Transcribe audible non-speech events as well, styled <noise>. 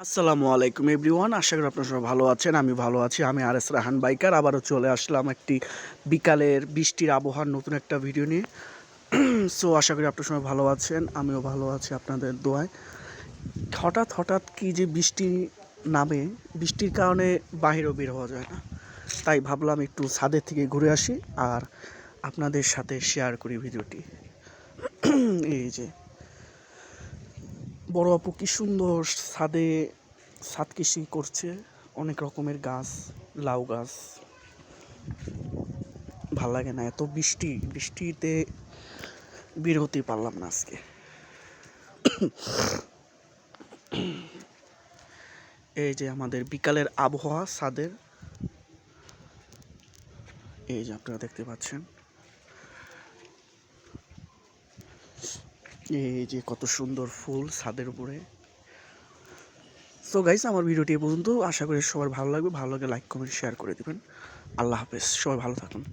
আসসালামু আলাইকুম এভরিওয়ান, আশা করি আপনারা সবাই ভালো আছেন, আমি ভালো আছি। আমি আর এস রাহান বাইকার, আবারও চলে আসলাম একটি বিকালের বৃষ্টির আবহাওয়ার নতুন একটা ভিডিও নিয়ে। <clears throat> সো আশা করি আপনার সবাই ভালো আছেন, আমিও ভালো আছি আপনাদের দোয়ায়। হঠাৎ হঠাৎ কি যে বৃষ্টি নামে, বৃষ্টির কারণে বাইরেও বের হওয়া যায় না। তাই ভাবলাম একটু ছাদের থেকে ঘুরে আসি আর আপনাদের সাথে শেয়ার করি ভিডিওটি। <clears throat> এই যে বড় আপু কি সুন্দর ছাদে ছাদ কৃষি করছে। অনেক রকমের গাছ, লাউ গাছ। ভালো লাগে না, এত বৃষ্টি। বৃষ্টিতে বের হতেই পারলাম না আজকে। এই যে আমাদের বিকালের আবহাওয়া, ছাদের। এই যে আপনারা দেখতে পাচ্ছেন। এই যে কত সুন্দর ফুল ছাদের উপরে। সো গাইস আমার ভিডিওটি এ পর্যন্ত। আশা করি সবার ভালো লাগবে। ভালো লাগে লাইক কমেন্ট শেয়ার করে দেবেন। আল্লাহ হাফেজ। সবাই ভালো থাকুন।